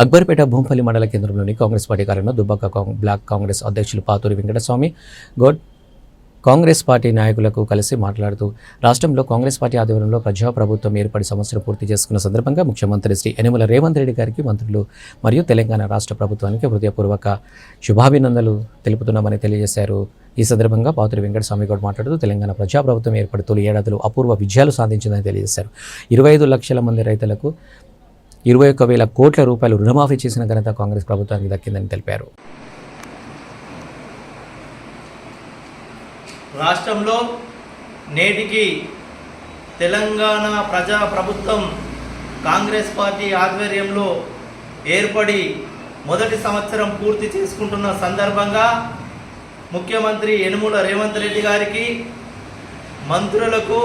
అక్బర్పేట భూంపల్లి మండల కేంద్రంలోని కాంగ్రెస్ పార్టీ కార్యంలో దుబ్బాక కాంగ్- బ్లాక్ కాంగ్రెస్ అధ్యక్షులు పాతూరి వెంకటస్వామి గౌడ్ కాంగ్రెస్ పార్టీ నాయకులకు కలిసి మాట్లాడుతూ రాష్ట్రంలో కాంగ్రెస్ పార్టీ ఆధ్వర్యంలో ప్రజాప్రభుత్వం ఏర్పడి సంవత్సరం పూర్తి చేసుకున్న సందర్భంగా ముఖ్యమంత్రి శ్రీ యనమల రేవంత్ రెడ్డి గారికి మంత్రులు మరియు తెలంగాణ రాష్ట్ర ప్రభుత్వానికి హృదయపూర్వక శుభాభినందనలు తెలుపుతున్నామని తెలియజేశారు. ఈ సందర్భంగా పాతురి వెంకటస్వామి గౌడ్ మాట్లాడుతూ తెలంగాణ ప్రజాప్రభుత్వం ఏర్పడి తొలి ఏడాదిలో అపూర్వ విజయాలు సాధించిందని తెలియజేశారు. ఇరవై ఐదు లక్షల మంది రైతులకు ఇరవై ఒక్క వేల కోట్ల రూపాయలు రుణమాఫీ చేసిన ఘనత కాంగ్రెస్ ప్రభుత్వానికి దక్కిందని తెలిపారు. రాష్ట్రంలో నేటికి తెలంగాణ ప్రజా ప్రభుత్వం కాంగ్రెస్ పార్టీ ఆధ్వర్యంలో ఏర్పడి మొదటి సంవత్సరం పూర్తి చేసుకుంటున్న సందర్భంగా ముఖ్యమంత్రి యనుమల రేవంత్ రెడ్డి గారికి మంత్రులకు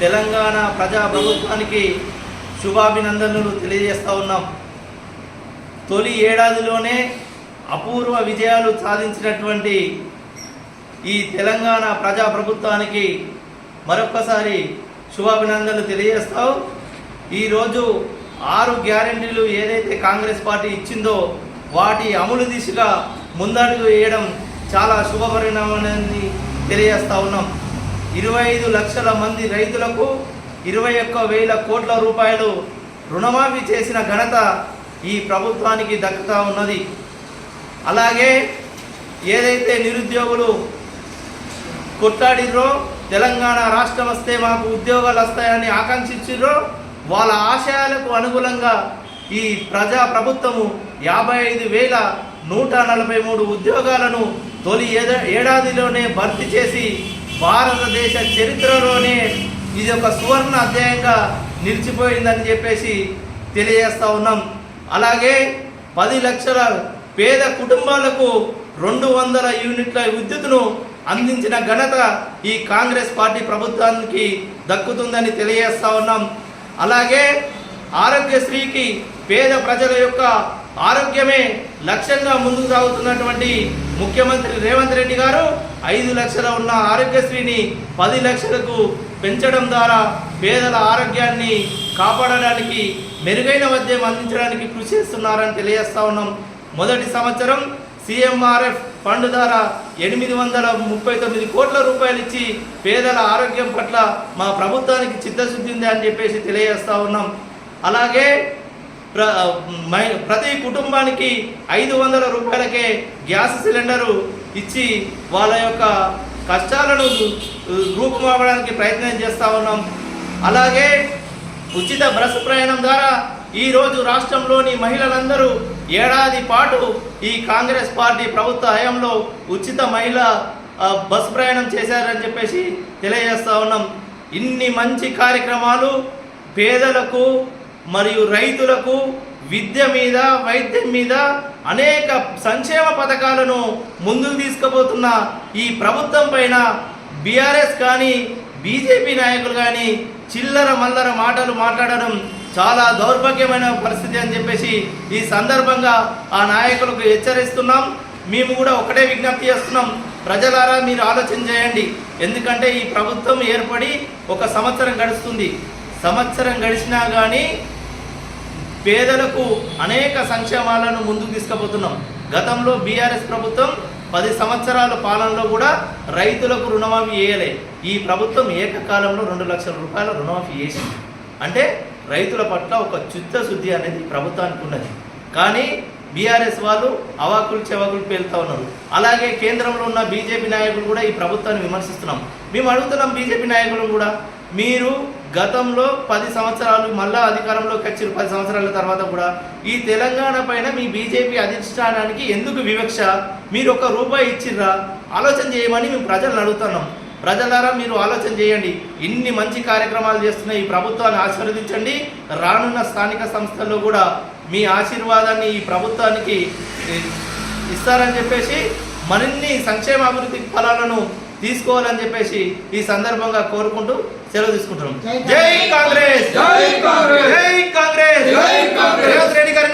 తెలంగాణ ప్రజా ప్రభుత్వానికి శుభాభినందనలు తెలియజేస్తూ ఉన్నాం. తొలి ఏడాదిలోనే అపూర్వ విజయాలు సాధించినటువంటి ఈ తెలంగాణ ప్రజా ప్రభుత్వానికి మరొక్కసారి శుభాభినందనలు తెలియజేస్తావు ఈరోజు ఆరు గ్యారెంటీలు ఏదైతే కాంగ్రెస్ పార్టీ ఇచ్చిందో వాటి అమలు దిశగా ముందడుగు వేయడం చాలా శుభపరిణామాన్ని తెలియజేస్తూ ఉన్నాం. ఇరవై ఐదు లక్షల మంది రైతులకు ఇరవై ఒక్క వేల కోట్ల రూపాయలు రుణమాఫీ చేసిన ఘనత ఈ ప్రభుత్వానికి దక్కుతా ఉన్నది. అలాగే ఏదైతే నిరుద్యోగులు కొట్లాడిర్రో తెలంగాణ రాష్ట్రం వస్తే మాకు ఉద్యోగాలు వస్తాయని ఆకాంక్షించిర్రో వాళ్ళ ఆశయాలకు అనుగుణంగా ఈ ప్రజా ప్రభుత్వము యాభై ఐదు వేల నూట నలభై మూడు ఉద్యోగాలను తొలి ఏడాదిలోనే భర్తీ చేసి భారతదేశ చరిత్రలోనే ఇది ఒక సువర్ణ అధ్యాయంగా నిలిచిపోయిందని చెప్పేసి తెలియజేస్తా ఉన్నాం. అలాగే పది లక్షల పేద కుటుంబాలకు రెండు వందల యూనిట్ల విద్యుత్తును అందించిన ఘనత ఈ కాంగ్రెస్ పార్టీ ప్రభుత్వానికి దక్కుతుందని తెలియజేస్తా ఉన్నాం. అలాగే ఆరోగ్యశ్రీకి పేద ప్రజల యొక్క ఆరోగ్యమే లక్ష్యంగా ముందుకు సాగుతున్నటువంటి ముఖ్యమంత్రి రేవంత్ రెడ్డి గారు ఐదు లక్షల ఉన్న ఆరోగ్యశ్రీని పది లక్షలకు పెంచడం ద్వారా పేదల ఆరోగ్యాన్ని కాపాడడానికి మెరుగైన వైద్యం అందించడానికి కృషి చేస్తున్నారని తెలియజేస్తా ఉన్నాం. మొదటి సంవత్సరం సిఎంఆర్ఎఫ్ ఫండ్ ద్వారా ఎనిమిది వందల ముప్పై తొమ్మిది కోట్ల రూపాయలు ఇచ్చి పేదల ఆరోగ్యం పట్ల మా ప్రభుత్వానికి చిత్తశుద్ధి ఉంది అని చెప్పేసి తెలియజేస్తా ఉన్నాం. అలాగే ప్ర మై- ప్రతి కుటుంబానికి ఐదు వందల రూపాయలకే గ్యాస్ సిలిండరు ఇచ్చి వాళ్ళ యొక్క కష్టాలను రూపుమాపడానికి ప్రయత్నం చేస్తూ ఉన్నాం. అలాగే ఉచిత బస్సు ప్రయాణం ద్వారా ఈరోజు రాష్ట్రంలోని మహిళలందరూ ఏడాది పాటు ఈ కాంగ్రెస్ పార్టీ ప్రభుత్వ హయాంలో ఉచిత మహిళ బస్ ప్రయాణం చేశారని చెప్పేసి తెలియజేస్తూ ఉన్నాం. ఇన్ని మంచి కార్యక్రమాలు పేదలకు మరియు రైతులకు విద్య మీద వైద్యం మీద అనేక సంక్షేమ పథకాలను ముందుకు తీసుకుపోతున్న ఈ ప్రభుత్వం పైన బీఆర్ఎస్ కానీ బీజేపీ నాయకులు కానీ చిల్లర మల్లర మాటలు మాట్లాడడం చాలా దౌర్భాగ్యమైన పరిస్థితి అని చెప్పేసి ఈ సందర్భంగా ఆ నాయకులకు హెచ్చరిస్తున్నాం. మేము కూడా ఒకటే విజ్ఞప్తి చేస్తున్నాం. ప్రజలారా మీరు ఆలోచన చేయండి. ఎందుకంటే ఈ ప్రభుత్వం ఏర్పడి ఒక సంవత్సరం గడుస్తుంది. సంవత్సరం గడిచినా కానీ పేదలకు అనేక సంక్షేమాలను ముందుకు తీసుకుపోతున్నాం. గతంలో బీఆర్ఎస్ ప్రభుత్వం పది సంవత్సరాల పాలనలో కూడా రైతులకు రుణమాఫీ చేయలే. ఈ ప్రభుత్వం ఏకకాలంలో రెండు లక్షల రూపాయల రుణమాఫీ చేసింది. అంటే రైతుల పట్ల ఒక చిత్తశుద్ధి అనేది ప్రభుత్వానికి ఉన్నది. కానీ బీఆర్ఎస్ వాళ్ళు అవాకులు చెవాకులు పేలుతా ఉన్నారు. అలాగే కేంద్రంలో ఉన్న బీజేపీ నాయకులు కూడా ఈ ప్రభుత్వాన్ని విమర్శిస్తున్నాం. మేము అడుగుతున్నాం బీజేపీ నాయకులు కూడా మీరు గతంలో పది సంవత్సరాలు మళ్ళా అధికారంలోకి వచ్చిన పది సంవత్సరాల తర్వాత కూడా ఈ తెలంగాణ పైన మీ బీజేపీ అధిష్టానానికి ఎందుకు వివక్ష? మీరు ఒక రూపాయి ఇచ్చిర్రా? ఆలోచన చేయమని మేము ప్రజలను అడుగుతున్నాం. ప్రజలారా మీరు ఆలోచన చేయండి. ఇన్ని మంచి కార్యక్రమాలు చేస్తున్న ఈ ప్రభుత్వాన్ని ఆశీర్వదించండి. రానున్న స్థానిక సంస్థల్లో కూడా మీ ఆశీర్వాదాన్ని ఈ ప్రభుత్వానికి ఇస్తారని చెప్పేసి మరిన్ని సంక్షేమ అభివృద్ధి ఫలాలను తీసుకోవాలని చెప్పేసి ఈ సందర్భంగా కోరుకుంటూ సెలవు తీసుకుంటున్నాం జై కాంగ్రెస్ జై కాంగ్రెస్! జై కాంగ్రెస్! రేవంత్ రెడ్డి గారి